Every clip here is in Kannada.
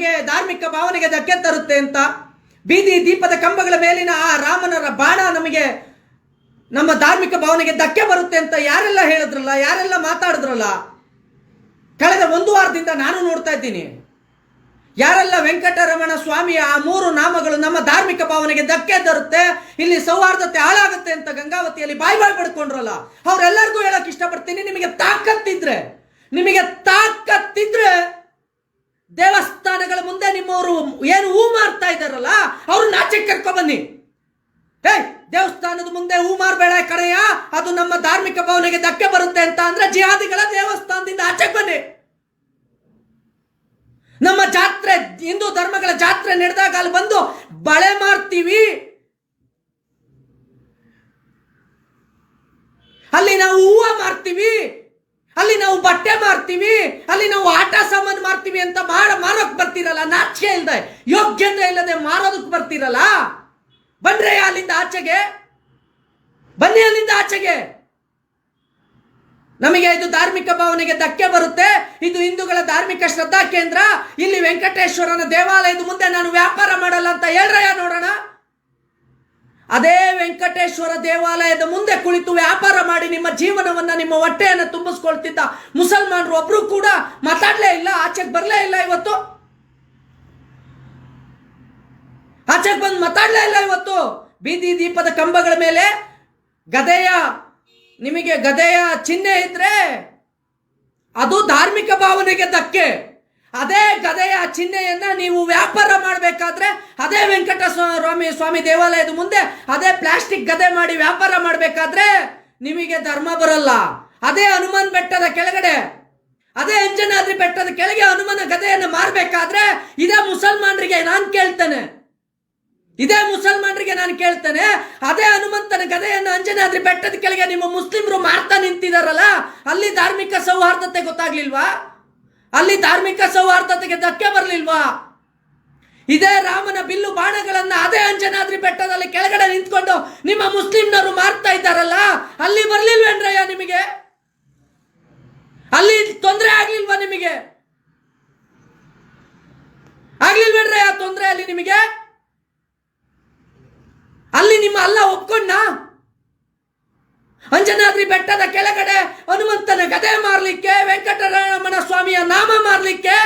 ಭಾವನೆಗೆ ಧಾರ್ಮಿಕ ಭಾವನೆಗೆ ಧಕ್ಕೆ ತರುತ್ತೆ ಅಂತ. ಬೀದಿ ದೀಪದ ಕಂಬಗಳ ಮೇಲಿನ ಆ ರಾಮನರ ಬಾಣ ನಮಗೆ ನಮ್ಮ ಧಾರ್ಮಿಕ ಭಾವನೆಗೆ ಧಕ್ಕೆ ಬರುತ್ತೆ ಅಂತ ಯಾರೆಲ್ಲ ಹೇಳಿದ್ರಲ್ಲ, ಯಾರೆಲ್ಲ ಮಾತಾಡಿದ್ರಲ್ಲ? ಕಳೆದ ಒಂದು ವಾರದಿಂದ ನಾನು ನೋಡ್ತಾ ಇದ್ದೀನಿ. ಯಾರೆಲ್ಲ ವೆಂಕಟರಮಣ ಸ್ವಾಮಿಯ ಆ ಮೂರು ನಾಮಗಳು ನಮ್ಮ ಧಾರ್ಮಿಕ ಭಾವನೆಗೆ ಧಕ್ಕೆ ತರುತ್ತೆ, ಇಲ್ಲಿ ಸೌಹಾರ್ದತೆ ಹಾಳಾಗುತ್ತೆ ಅಂತ ಗಂಗಾವತಿಯಲ್ಲಿ ಬಾಯ್ ಬಾಯ್ ಪಡ್ಕೊಂಡ್ರಲ್ಲ, ಅವರೆಲ್ಲರಿಗೂ ಹೇಳಕ್ ಇಷ್ಟಪಡ್ತೀನಿ, ನಿಮಗೆ ತಾಕತ್ತಿದ್ರೆ ನಿಮಗೆ ತಾಕತ್ತಿದ್ರೆ ದೇವಸ್ಥಾನಗಳ ಮುಂದೆ ನಿಮ್ಮವರು ಏನು ಹೂ ಮಾರ್ತಾ ಇದ್ದಾರಲ್ಲ ಅವ್ರು ಆಚೆ ಕರ್ಕೊ ಬನ್ನಿ. ಹೇ, ದೇವಸ್ಥಾನದ ಮುಂದೆ ಹೂ ಮಾರಬೇಡ ಕಡೆಯ ಅದು ನಮ್ಮ ಧಾರ್ಮಿಕ ಭಾವನೆಗೆ ಧಕ್ಕೆ ಬರುತ್ತೆ ಅಂತ ಅಂದ್ರೆ ಜಿಹಾದಿಗಳ ದೇವಸ್ಥಾನದಿಂದ ಆಚೆ ಬನ್ನಿ. ನಮ್ಮ ಜಾತ್ರೆ, ಹಿಂದೂ ಧರ್ಮಗಳ ಜಾತ್ರೆ ನಡೆದಾಗ ಅಲ್ಲಿ ಬಂದು ಬಳೆ ಮಾರ್ತೀವಿ. ಅಲ್ಲಿ ನಾವು ಹೂವ ಮಾರ್ತೀವಿ, ಅಲ್ಲಿ ನಾವು ಬಟ್ಟೆ ಮಾರ್ತೀವಿ, ಅಲ್ಲಿ ನಾವು ಆಟ ಮಾರ್ತೀವಿ ಅಂತ ಮಾಡ ಮಾರೋಕ್ ಬರ್ತಿರಲ್ಲ? ನಾಚಿಕೆ ಇಲ್ಲದೆ ಯೋಗ್ಯತೆ ಇಲ್ಲದೆ ಮಾರೋದಕ್ಕೆ ಬರ್ತಿರಲ್ಲ? ಬಂದ್ರೆ ಅಲ್ಲಿಂದ ಆಚೆಗೆ? ಬನ್ನಿ ಅಲ್ಲಿಂದ ಆಚೆಗೆ. ನಮಗೆ ಇದು ಧಾರ್ಮಿಕ ಭಾವನೆಗೆ ಧಕ್ಕೆ ಬರುತ್ತೆ. ಇದು ಹಿಂದೂಗಳ ಧಾರ್ಮಿಕ ಶ್ರದ್ಧಾ ಕೇಂದ್ರ. ಇಲ್ಲಿ ವೆಂಕಟೇಶ್ವರನ ದೇವಾಲಯದ ಮುಂದೆ ನಾನು ವ್ಯಾಪಾರ ಮಾಡಲ್ಲ ಅಂತ ಹೇಳ್ರಯ್ಯ ನೋಡೋಣ. ಅದೇ ವೆಂಕಟೇಶ್ವರ ದೇವಾಲಯದ ಮುಂದೆ ಕುಳಿತು ವ್ಯಾಪಾರ ಮಾಡಿ ನಿಮ್ಮ ಜೀವನವನ್ನ ನಿಮ್ಮ ಹೊಟ್ಟೆಯನ್ನು ತುಂಬಿಸ್ಕೊಳ್ತಿದ್ದ ಮುಸಲ್ಮಾನರು ಒಬ್ರು ಕೂಡ ಮಾತಾಡಲೇ ಇಲ್ಲ, ಆಚೆಗೆ ಬರಲೇ ಇಲ್ಲ ಇವತ್ತು. ಆಚೆಗೆ ಬಂದು ಮಾತಾಡಲೇ ಇಲ್ಲ ಇವತ್ತು. ಬೀದಿ ದೀಪದ ಕಂಬಗಳ ಮೇಲೆ ಗದೆಯ, ನಿಮಗೆ ಗದೆಯ ಚಿಹ್ನೆ ಇದ್ರೆ ಅದು ಧಾರ್ಮಿಕ ಭಾವನೆಗೆ ಧಕ್ಕೆ. ಅದೇ ಗದೆಯ ಚಿಹ್ನೆಯನ್ನ ನೀವು ವ್ಯಾಪಾರ ಮಾಡಬೇಕಾದ್ರೆ ಅದೇ ವೆಂಕಟ ಸ್ವಾಮಿ ಸ್ವಾಮಿ ದೇವಾಲಯದ ಮುಂದೆ ಅದೇ ಪ್ಲಾಸ್ಟಿಕ್ ಗದೆ ಮಾಡಿ ವ್ಯಾಪಾರ ಮಾಡಬೇಕಾದ್ರೆ ನಿಮಗೆ ಧರ್ಮ ಬರಲ್ಲ. ಅದೇ ಹನುಮಾನ್ ಬೆಟ್ಟದ ಕೆಳಗಡೆ, ಅದೇ ಅಂಜನಾದ್ರಿ ಬೆಟ್ಟದ ಕೆಳಗೆ ಹನುಮನ ಗದೆಯನ್ನು ಮಾರಬೇಕಾದ್ರೆ ಇದೇ ಮುಸಲ್ಮಾನರಿಗೆ ನಾನು ಕೇಳ್ತೇನೆ. ಇದೇ ಮುಸಲ್ಮಾನರಿಗೆ ನಾನು ಕೇಳ್ತೇನೆ. ಅದೇ ಹನುಮಂತನ ಗದೆಯನ್ನು ಅಂಜನಾದ್ರಿ ಬೆಟ್ಟದ ಕೆಳಗೆ ನಿಮ್ಮ ಮುಸ್ಲಿಮರು ಮಾರ್ತಾ ನಿಂತಿದಾರಲ್ಲ, ಅಲ್ಲಿ ಧಾರ್ಮಿಕ ಸೌಹಾರ್ದತೆ ಗೊತ್ತಾಗ್ಲಿಲ್ವಾ? ಅಲ್ಲಿ ಧಾರ್ಮಿಕ ಸೌಹಾರ್ದತೆಗೆ ಧಕ್ಕೆ ಬರಲಿಲ್ವಾ? ಇದೇ ರಾಮನ ಬಿಲ್ಲು ಬಾಣಗಳನ್ನು ಅದೇ ಅಂಜನಾದ್ರಿ ಬೆಟ್ಟದಲ್ಲಿ ಕೆಳಗಡೆ ನಿಂತ್ಕೊಂಡು ನಿಮ್ಮ ಮುಸ್ಲಿಂನವರು ಮಾರ್ತಾ ಇದ್ದಾರಲ್ಲ, ಅಲ್ಲಿ ಬರ್ಲಿಲ್ವೇನ್ರಯ್ಯ ನಿಮಗೆ? ಅಲ್ಲಿ ತೊಂದರೆ ಆಗ್ಲಿಲ್ವಾ ನಿಮಗೆ? ಆಗ್ಲಿಲ್ವೇನ್ರಯ್ಯ ತೊಂದರೆ ಅಲ್ಲಿ ನಿಮಗೆ? ಅಲ್ಲಿ ನಿಮ್ಮ ಅಲ್ಲ ಒಪ್ಕೊಂಡ ಅಂಜನಾದ್ರಿ ಬೆಟ್ಟದ ಕೆಳಗಡೆ ಗದೆ ಮಾರ್ಲಿಕ್ಕೆ ವೆಂಕಟರಮಣ ಸ್ವಾಮಿಯ ನಾಮ ಮಾರ್ಲಿಕ್ಕೆ?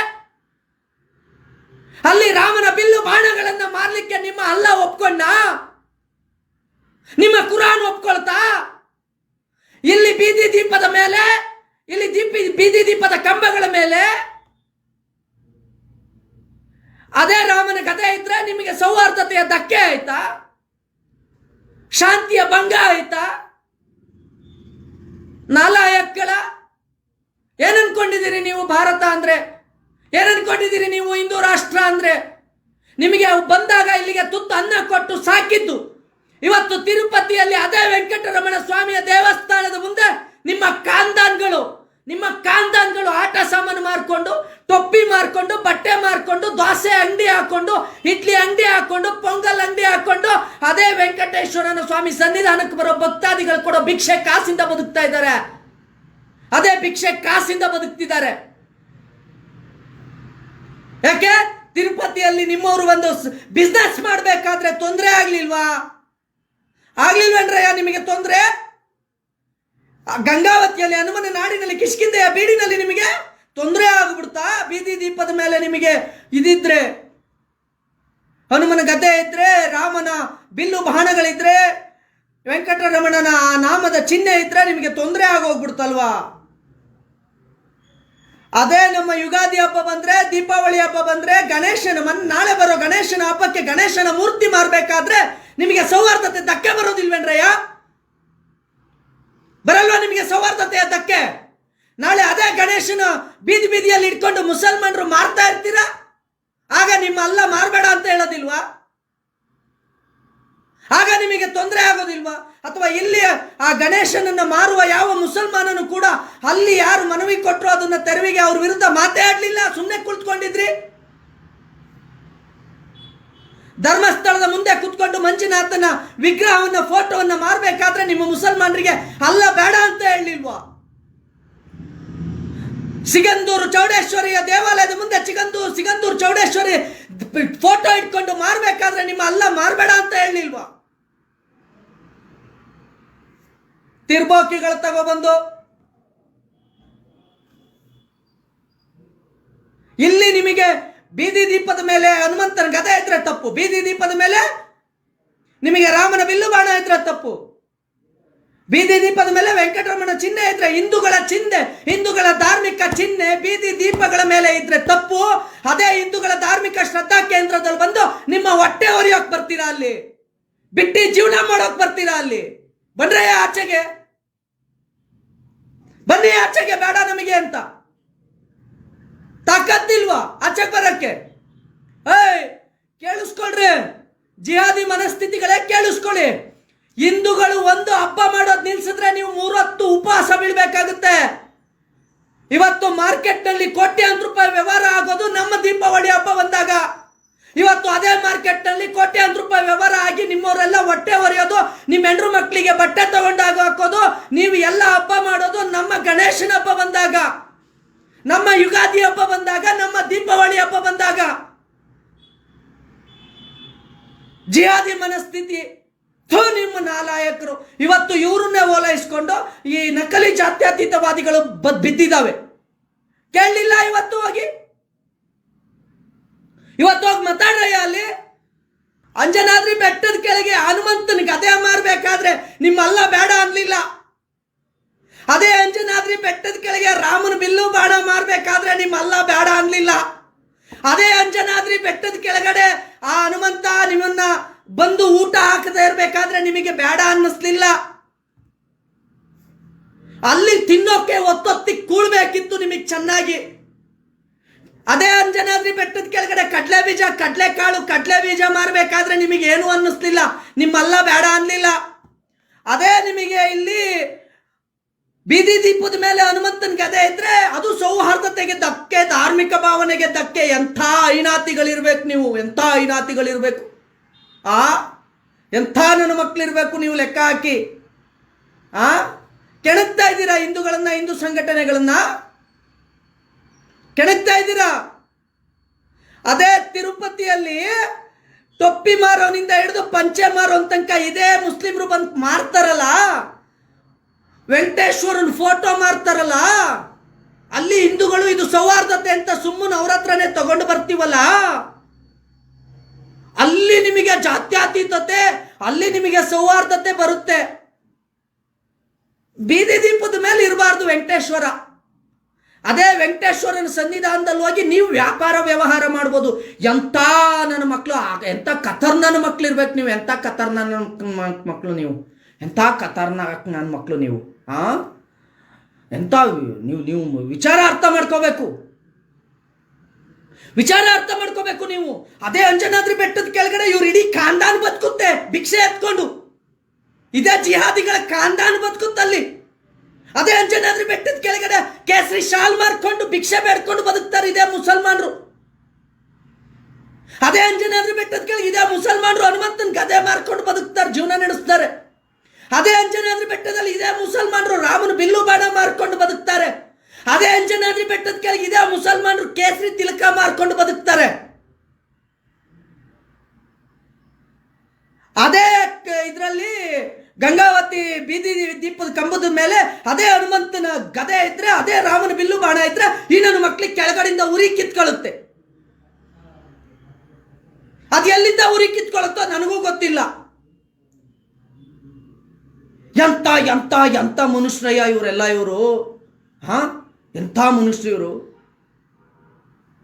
ಅಲ್ಲಿ ರಾಮನ ಬಿಲ್ಲು ಬಾಣಗಳನ್ನ ಮಾರ್ಲಿಕ್ಕೆ ನಿಮ್ಮ ಅಲ್ಲ ಒಪ್ಕೊಂಡ? ನಿಮ್ಮ ಕುರಾನ್ ಒಪ್ಕೊಳ್ತಾ? ಇಲ್ಲಿ ಬೀದಿ ದೀಪದ ಮೇಲೆ, ಇಲ್ಲಿ ದೀಪಿ ಬೀದಿ ದೀಪದ ಕಂಬಗಳ ಮೇಲೆ? ಅದೇ ರಾಮನ ಕಥೆ ಇದ್ರೆ ನಿಮಗೆ ಸೌಹಾರ್ದತೆಯ ಧಕ್ಕೆ ಆಯ್ತಾ? ಶಾಂತಿಯ ಭಂಗ ಆಯ್ತಾ? ನಾಲಾಯಕ್ಗಳ ಏನ್ ಅನ್ಕೊಂಡಿದ್ದೀರಿ ನೀವು ಭಾರತ ಅಂದರೆ? ಏನನ್ಕೊಂಡಿದ್ದೀರಿ ನೀವು ಹಿಂದೂ ರಾಷ್ಟ್ರ ಅಂದರೆ? ನಿಮಗೆ ಬಂದಾಗ ಇಲ್ಲಿಗೆ ತುತ್ತು ಅನ್ನ ಕೊಟ್ಟು ಸಾಕಿದ್ದು. ಇವತ್ತು ತಿರುಪತಿಯಲ್ಲಿ ಅದೇ ವೆಂಕಟರಮಣ ಸ್ವಾಮಿಯ ದೇವಸ್ಥಾನದ ಮುಂದೆ ನಿಮ್ಮ ಕಾಂದಾನ್ಗಳು ನಿಮ್ಮ ಕಾಂದಾನ್ಗಳು ಆಟ ಸಾಮಾನು ಮಾರ್ಕೊಂಡು, ಟೊಪ್ಪಿ ಮಾರ್ಕೊಂಡು, ಬಟ್ಟೆ ಮಾರ್ಕೊಂಡು, ದೋಸೆ ಅಂಗಡಿ ಹಾಕೊಂಡು, ಇಡ್ಲಿ ಅಂಗಡಿ ಹಾಕೊಂಡು, ಪೊಂಗಲ್ ಅಂಗಡಿ ಹಾಕೊಂಡು, ಅದೇ ವೆಂಕಟೇಶ್ವರನ ಸ್ವಾಮಿ ಸನ್ನಿಧಾನಕ್ಕೆ ಬರೋ ಭಕ್ತಾದಿಗಳು ಕೊಡೋ ಭಿಕ್ಷೆ ಕಾಸಿಂದ ಬದುಕ್ತಾ ಇದ್ದಾರೆ. ಅದೇ ಭಿಕ್ಷೆ ಕಾಸಿಂದ ಬದುಕ್ತಿದ್ದಾರೆ. ಯಾಕೆ? ತಿರುಪತಿಯಲ್ಲಿ ನಿಮ್ಮವರು ಒಂದು ಬಿಸ್ನೆಸ್ ಮಾಡಬೇಕಾದ್ರೆ ತೊಂದರೆ ಆಗ್ಲಿಲ್ವಾ? ಆಗ್ಲಿಲ್ವೇನ್ರಯ್ಯ ನಿಮಗೆ ತೊಂದರೆ? ಗಂಗಾವತಿಯಲ್ಲಿ ಹನುಮನ ನಾಡಿನಲ್ಲಿ ಕಿಷ್ಕಿಂದೆಯ ಬೀಡಿನಲ್ಲಿ ನಿಮಗೆ ತೊಂದರೆ ಆಗ್ಬಿಡ್ತಾ? ಬೀದಿ ದೀಪದ ಮೇಲೆ ನಿಮಗೆ ಇದಿದ್ರೆ, ಹನುಮನ ಗದ್ದೆ ಇದ್ರೆ, ರಾಮನ ಬಿಲ್ಲು ಬಾಣಗಳಿದ್ರೆ ವೆಂಕಟರಮಣನ ಆ ನಾಮದ ಚಿಹ್ನೆ ಇದ್ರೆ ನಿಮಗೆ ತೊಂದರೆ ಆಗೋಗ್ಬಿಡ್ತಲ್ವಾ? ಅದೇ ನಮ್ಮ ಯುಗಾದಿ ಹಬ್ಬ ಬಂದ್ರೆ, ದೀಪಾವಳಿ ಹಬ್ಬ ಬಂದ್ರೆ ಗಣೇಶನ ಮನ್, ನಾಳೆ ಬರೋ ಗಣೇಶನ ಹಬ್ಬಕ್ಕೆ ಗಣೇಶನ ಮೂರ್ತಿ ಮಾರಬೇಕಾದ್ರೆ ನಿಮಗೆ ಸೌಹಾರ್ದತೆ ಧಕ್ಕೆ ಬರೋದಿಲ್ವೇನ್ರಯ್ಯ ಬರಲ್ವಾ ನಿಮಗೆ ಸೌಹಾರ್ದತೆಯ ಧಕ್ಕೆ? ನಾಳೆ ಅದೇ ಗಣೇಶನ ಬೀದಿ ಬೀದಿಯಲ್ಲಿ ಇಟ್ಕೊಂಡು ಮುಸಲ್ಮಾನರು ಮಾರ್ತಾ ಇರ್ತೀರಾ? ಆಗ ನಿಮ್ಮ ಅಲ್ಲ ಮಾರಬೇಡ ಅಂತ ಹೇಳೋದಿಲ್ವಾ? ನಿಮಗೆ ತೊಂದರೆ ಆಗೋದಿಲ್ವಾ? ಅಥವಾ ಇಲ್ಲಿ ಆ ಗಣೇಶನನ್ನ ಮಾರುವ ಯಾವ ಮುಸಲ್ಮಾನನು ಕೂಡ ಅಲ್ಲಿ ಯಾರು ಮನವಿ ಕೊಟ್ಟರು ಅದನ್ನ ತೆರವಿಗೆ ಅವ್ರ ವಿರುದ್ಧ ಮಾತಾಡಲಿಲ್ಲ ಸುಮ್ಮನೆ ಕುಳಿತುಕೊಂಡಿದ್ರಿ ಧರ್ಮಸ್ಥಳದ ಮುಂದೆ ಕುತ್ಕೊಂಡು ಮಂಜುನಾಥನ ವಿಗ್ರಹವನ್ನ, ಫೋಟೋವನ್ನ ಮಾರಬೇಕಾದ್ರೆ ನಿಮ್ಮ ಮುಸಲ್ಮಾನರಿಗೆ ಅಲ್ಲ ಬೇಡ ಅಂತ ಹೇಳಲಿಲ್ವಾ? ಸಿಗಂದೂರು ಚೌಡೇಶ್ವರಿಯ ದೇವಾಲಯದ ಮುಂದೆ ಸಿಗಂದೂರು ಸಿಗಂದೂರು ಚೌಡೇಶ್ವರಿ ಫೋಟೋ ಇಟ್ಕೊಂಡು ಮಾರ್ಬೇಕಾದ್ರೆ ನಿಮ್ಮ ಅಲ್ಲ ಮಾರಬೇಡ ಅಂತ ಹೇಳಿಲ್ವಾ ತಿರ್ಬೋಕಿಗಳು ತಗೊಬಂದು ಇಲ್ಲಿ ನಿಮಗೆ ಬೀದಿ ದೀಪದ ಮೇಲೆ ಹನುಮಂತನ ಗದ ಇದ್ರೆ ತಪ್ಪು. ಬೀದಿ ದೀಪದ ಮೇಲೆ ನಿಮಗೆ ರಾಮನ ಬಿಲ್ಲು ಬಾಣ ಇದ್ರೆ ತಪ್ಪು. ಬೀದಿ ದೀಪದ ಮೇಲೆ ವೆಂಕಟರಮಣ ಚಿಹ್ನೆ ಇದ್ರೆ ಹಿಂದೂಗಳ ಚಿಹ್ನೆ, ಹಿಂದೂಗಳ ಧಾರ್ಮಿಕ ಚಿಹ್ನೆ ಬೀದಿ ದೀಪಗಳ ಮೇಲೆ ಇದ್ರೆ ತಪ್ಪು. ಅದೇ ಹಿಂದೂಗಳ ಧಾರ್ಮಿಕ ಶ್ರದ್ಧಾ ಕೇಂದ್ರದಲ್ಲಿ ಬಂದು ನಿಮ್ಮ ಹೊಟ್ಟೆ ಹೊರಿಯೋಕ್ ಬರ್ತೀರಾ ಅಲ್ಲಿ? ಬಿಟ್ಟಿ ಜೀವನ ಮಾಡೋಕ್ ಬರ್ತೀರಾ ಅಲ್ಲಿ? ಬಂದ್ರೆ ಆಚೆಗೆ ಬನ್ನಿ, ಆಚೆಗೆ ಬೇಡ ನಮಗೆ ಅಂತ. ತಾಕತ್ತಿಲ್ವಾ ಆಚೆಗೆ ಬರಕ್ಕೆ? ಏಯ್, ಕೇಳಿಸ್ಕೊಳ್ರಿ. ಜಿಹಾದಿ ಮನಸ್ಥಿತಿಗಳೇ ಕೇಳಿಸ್ಕೊಳ್ಳಿ. ಹಿಂದೂಗಳು ಒಂದು ಹಬ್ಬ ಮಾಡೋದು ನಿಲ್ಸಿದ್ರೆ ನೀವು ಮೂರತ್ತು ಉಪವಾಸ ಬೀಳ್ಬೇಕಾಗುತ್ತೆ. ಇವತ್ತು ಮಾರ್ಕೆಟ್ನಲ್ಲಿ ಕೋಟ್ಯಾಂತರ ರೂಪಾಯಿ ವ್ಯವಹಾರ ಆಗೋದು ನಮ್ಮ ದೀಪಾವಳಿ ಹಬ್ಬ ಬಂದಾಗ. ಇವತ್ತು ಅದೇ ಮಾರ್ಕೆಟ್ನಲ್ಲಿ ಕೋಟ್ಯಾಂತರ ರೂಪಾಯಿ ವ್ಯವಹಾರ ಆಗಿ ನಿಮ್ಮವರೆಲ್ಲ ಹೊಟ್ಟೆ ಹೊರೆಯೋದು ನಿಮ್ಮ ಹೆಂಡ್ರು ಮಕ್ಕಳಿಗೆ ಬಟ್ಟೆ ತಗೊಂಡಾಗ ಹಾಕೋದು, ನೀವು ಎಲ್ಲ ಹಬ್ಬ ಮಾಡೋದು ನಮ್ಮ ಗಣೇಶನ ಹಬ್ಬ ಬಂದಾಗ, ನಮ್ಮ ಯುಗಾದಿ ಹಬ್ಬ ಬಂದಾಗ, ನಮ್ಮ ದೀಪಾವಳಿ ಹಬ್ಬ ಬಂದಾಗ. ಜಿಹಾದಿ ಮನಸ್ಥಿತಿ, ಥೂ ನಿಮ್ಮ ನಾಲಾಯಕರು. ಇವತ್ತು ಇವರನ್ನೇ ಓಲೈಸ್ಕೊಂಡು ಈ ನಕಲಿ ಜಾತ್ಯತೀತವಾದಿಗಳು ಬದ್ ಬಿದ್ದಿದ್ದಾವೆ ಕೇಳಲಿಲ್ಲ ಇವತ್ತು ಹೋಗಿ? ಇವತ್ತು ಹೋಗಿ ಅಲ್ಲಿ ಅಂಜನಾದ್ರಿ ಬೆಟ್ಟದ ಕೆಳಗೆ ಹನುಮಂತನ ಗದೆ ಮಾರ್ಬೇಕಾದ್ರೆ ನಿಮ್ಮಲ್ಲ ಬೇಡ ಅನ್ಲಿಲ್ಲ. ಅದೇ ಅಂಜನಾದ್ರಿ ಬೆಟ್ಟದ ಕೆಳಗೆ ರಾಮನ ಬಿಲ್ಲು ಬಾಣ ಮಾರ್ಬೇಕಾದ್ರೆ ನಿಮ್ಮಲ್ಲ ಬೇಡ ಅನ್ಲಿಲ್ಲ. ಅದೇ ಅಂಜನಾದ್ರಿ ಬೆಟ್ಟದ ಕೆಳಗಡೆ ಆ ಹನುಮಂತ ನಿಮ್ಮನ್ನ ಬಂದು ಊಟ ಹಾಕದೇ ಇರಬೇಕಾದ್ರೆ ನಿಮಗೆ ಬೇಡ ಅನ್ನಿಸ್ಲಿಲ್ಲ. ಅಲ್ಲಿ ತಿನ್ನೋಕೆ ಒತ್ತೊತ್ತಿ ಕೂಳ್ಬೇಕಿತ್ತು ನಿಮಗೆ ಚೆನ್ನಾಗಿ. ಅದೇ ಅಂಜನಾದ್ರಿ ಬೆಟ್ಟದ ಕೆಳಗಡೆ ಕಡಲೆ ಬೀಜ, ಕಡಲೆ ಕಾಳು, ಕಡಲೆ ಬೀಜ ಮಾರ್ಬೇಕಾದ್ರೆ ನಿಮಗೆ ಏನು ಅನ್ನಿಸ್ಲಿಲ್ಲ. ನಿಮ್ಮಲ್ಲ ಬೇಡ ಅನ್ಲಿಲ್ಲ. ಅದೇ ನಿಮಗೆ ಇಲ್ಲಿ ಬೀದಿ ದೀಪದ ಮೇಲೆ ಹನುಮಂತನ ಕದೆ ಇದ್ರೆ ಅದು ಸೌಹಾರ್ದತೆಗೆ ಧಕ್ಕೆ ಧಾರ್ಮಿಕ ಭಾವನೆಗೆ ಧಕ್ಕೆ ಎಂಥ ಐನಾತಿಗಳಿರ್ಬೇಕು ನೀವು, ಎಂಥ ಐನಾತಿಗಳಿರ್ಬೇಕು. ಆ? ಎಂಥ ನನ್ನ ಮಕ್ಕಳಿರ್ಬೇಕು ನೀವು ಲೆಕ್ಕ ಹಾಕಿ. ಆ? ಕೆಣಕ್ತಾ ಇದ್ದೀರಾ ಹಿಂದೂಗಳನ್ನ, ಹಿಂದೂ ಸಂಘಟನೆಗಳನ್ನ? ಕೆಣಕ್ತಾ ಇದ್ದೀರಾ? ಅದೇ ತಿರುಪತಿಯಲ್ಲಿ ತೊಪ್ಪಿ ಮಾರೋನಿಂದ ಹಿಡಿದು ಪಂಚೆ ಮಾರೋನ್ ತನಕ ಇದೇ ಮುಸ್ಲಿಮರು ಬಂದು ಮಾರ್ತಾರಲ್ಲ? ವೆಂಕಟೇಶ್ವರನ ಫೋಟೋ ಮಾರ್ತಾರಲ್ಲ? ಅಲ್ಲಿ ಹಿಂದೂಗಳು ಇದು ಸೌಹಾರ್ದತೆ ಅಂತ ಸುಮ್ಮನೆ ಅವ್ರ ಹತ್ರನೇ ತಗೊಂಡು ಬರ್ತೀವಲ್ಲ? ಅಲ್ಲಿ ನಿಮಗೆ ಜಾತ್ಯಾತೀತತೆ, ಅಲ್ಲಿ ನಿಮಗೆ ಸೌಹಾರ್ದತೆ ಬರುತ್ತೆ. ಬೀದಿ ದೀಪದ ಮೇಲೆ ಇರಬಾರ್ದು ವೆಂಕಟೇಶ್ವರ. ಅದೇ ವೆಂಕಟೇಶ್ವರನ ಸನ್ನಿಧಾನದಲ್ಲಿ ಹೋಗಿ ನೀವು ವ್ಯಾಪಾರ ವ್ಯವಹಾರ ಮಾಡ್ಬೋದು. ಎಂಥ ನನ್ನ ಮಕ್ಕಳು ಎಂಥ ಕತರ್ ಮಕ್ಳು ಇರ್ಬೇಕು ನೀವು, ಎಂಥ ಕತರ್ ನನ್ನ ಮಕ್ಕಳು ನೀವು, ಎಂಥ ಕತರ್ನಾಕ್ ನನ್ನ ಮಕ್ಕಳು ನೀವು, ಆ? ಎಂಥ ನೀವು ನೀವು ವಿಚಾರ ಅರ್ಥ ಮಾಡ್ಕೋಬೇಕು. ವಿಚಾರ ಅರ್ಥ ಮಾಡ್ಕೋಬೇಕು ನೀವು. ಅದೇ ಅಂಜನಾದ್ರಿ ಬೆಟ್ಟದ ಕೆಳಗಡೆ ಇವ್ರು ಇಡೀ ಕಾಂದಾನ್ ಬದುಕುತ್ತೆ, ಭಿಕ್ಷೆ ಎತ್ಕೊಂಡು. ಇದೇ ಜಿಹಾದಿಗಳ ಕಾಂದಾನ್ ಬದುಕುತ್ತಲ್ಲಿ. ಅದೇ ಅಂಜನಾದ್ರಿ ಬೆಟ್ಟದ ಕೆಳಗಡೆ ಕೇಸರಿ ಶಾಲ್ ಮಾರ್ಕೊಂಡು ಭಿಕ್ಷೆ ಬೇಡ್ಕೊಂಡು ಬದುಕ್ತಾರೆ ಇದೇ ಮುಸಲ್ಮಾನರು. ಅದೇ ಅಂಜನಾದ್ರಿ ಬೆಟ್ಟದ ಕೆಳಗೆ ಇದೇ ಮುಸಲ್ಮಾನರು ಹನುಮಂತನ ಗದೆ ಮಾರ್ಕೊಂಡು ಬದುಕ್ತಾರೆ, ಜೀವನ ನಡೆಸ್ತಾರೆ. ಅದೇ ಅಂಜನಾದ್ರಿ ಬೆಟ್ಟದಲ್ಲಿ ಇದೇ ಮುಸಲ್ಮಾನರು ರಾಮನ ಬಿಲ್ಲು ಬಾಣ ಮಾರ್ಕೊಂಡು ಬದುಕ್ತಾರೆ. ಅದೇ ಅಂಜನಾದ್ರಿ ಬೆಟ್ಟದ ಕೆಳಗೆ ಇದೇ ಮುಸಲ್ಮಾನರು ಕೇಸರಿ ತಿಲಕ ಮಾರ್ಕೊಂಡು ಬದುಕ್ತಾರೆ. ಅದೇ ಇದರಲ್ಲಿ ಗಂಗಾವತಿ ಬೀದಿ ದೀಪದ ಕಂಬದ ಮೇಲೆ ಅದೇ ಹನುಮಂತನ ಗದೆ ಇದ್ರೆ, ಅದೇ ರಾಮನ ಬಿಲ್ಲು ಬಾಣ ಇದ್ರೆ ಈ ನನ್ನ ಮಕ್ಳಿಗೆ ಕೆಳಗಡೆಯಿಂದ ಉರಿ ಕಿತ್ಕೊಳ್ಳುತ್ತೆ. ಅದು ಎಲ್ಲಿಂದ ಉರಿ ಕಿತ್ಕೊಳ್ಳುತ್ತೋ ನನಗೂ ಗೊತ್ತಿಲ್ಲ. ಎಂತ ಎಂತ ಎಂತ ಮನುಷ್ಯರಯ್ಯ ಇವರೆಲ್ಲ ಇವರು? ಹಾ? ಎಂಥ ಮನುಷ್ಯರು ಇವರು?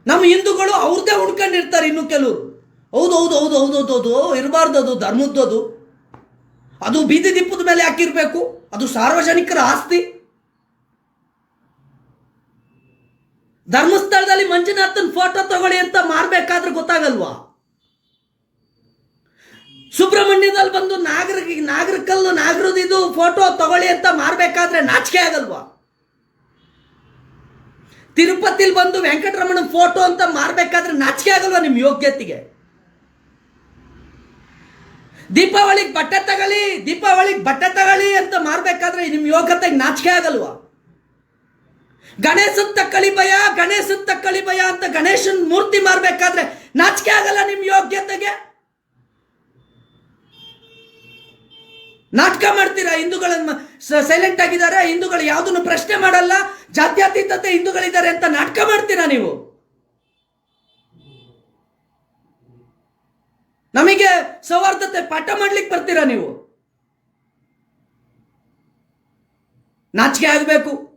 ನಮ್ಮ ಹಿಂದೂಗಳು ಅವ್ರದ್ದೇ ಹುಡ್ಕೊಂಡಿರ್ತಾರೆ ಇನ್ನು ಕೆಲವರು. ಹೌದು ಹೌದು ಹೌದು ಹೌದು ಹೌದು ಇರಬಾರ್ದು ಅದು, ಧರ್ಮದ್ದು ಅದು ಬೀದಿ ದೀಪದ ಮೇಲೆ ಹಾಕಿರ್ಬೇಕು. ಅದು ಸಾರ್ವಜನಿಕರ ಆಸ್ತಿ. ಧರ್ಮಸ್ಥಳದಲ್ಲಿ ಮಂಜುನಾಥನ್ ಫೋಟೋ ತಗೊಳ್ಳಿ ಅಂತ ಮಾರ್ಬೇಕಾದ್ರೆ ಗೊತ್ತಾಗಲ್ವಾ? ಸುಬ್ರಹ್ಮಣ್ಯದಲ್ಲಿ ಬಂದು ನಾಗರ ನಾಗರಕಲ್ಲು ನಾಗರದಿದು ಫೋಟೋ ತಗೊಳ್ಳಿ ಅಂತ ಮಾರ್ಬೇಕಾದ್ರೆ ನಾಚಿಕೆ ಆಗಲ್ವಾ? ತಿರುಪತಿಲಿ ಬಂದು ವೆಂಕಟರಮಣ ಫೋಟೋ ಅಂತ ಮಾರ್ಬೇಕಾದ್ರೆ ನಾಚಿಕೆ ಆಗಲ್ವಾ ನಿಮ್ಮ ಯೋಗ್ಯತೆಗೆ? ದೀಪಾವಳಿಗೆ ಬಟ್ಟೆ ತಗೊಳ್ಳಿ ದೀಪಾವಳಿಗೆ ಬಟ್ಟೆ ತಗೊಳ್ಳಿ ಅಂತ ಮಾರ್ಬೇಕಾದ್ರೆ ನಿಮ್ಮ ಯೋಗ್ಯತೆಗೆ ನಾಚಿಕೆ ಆಗಲ್ವಾ? ಗಣೇಶನ್ ತಕ್ಕಳಿ ಭಯ, ಗಣೇಶನ್ ತಕ್ಕಳಿ ಭಯ ಅಂತ ಗಣೇಶನ್ ಮೂರ್ತಿ ಮಾರ್ಬೇಕಾದ್ರೆ ನಾಚಿಕೆ ಆಗಲ್ಲ ನಿಮ್ಮ ಯೋಗ್ಯತೆಗೆ? ನಾಟಕ ಮಾಡ್ತೀರಾ? ಹಿಂದೂಗಳನ್ನ ಸೈಲೆಂಟ್ ಆಗಿದ್ದಾರೆ, ಹಿಂದೂಗಳು ಯಾವುದನ್ನು ಪ್ರಶ್ನೆ ಮಾಡಲ್ಲ, ಜಾತ್ಯತೀತತೆ ಹಿಂದೂಗಳಿದ್ದಾರೆ ಅಂತ ನಾಟಕ ಮಾಡ್ತೀರಾ ನೀವು? ನಮಗೆ ಸೌಹಾರ್ದತೆ ಪಾಠ ಮಾಡ್ಲಿಕ್ಕೆ ಬರ್ತೀರಾ ನೀವು? ನಾಚಿಕೆ ಆಗಬೇಕು.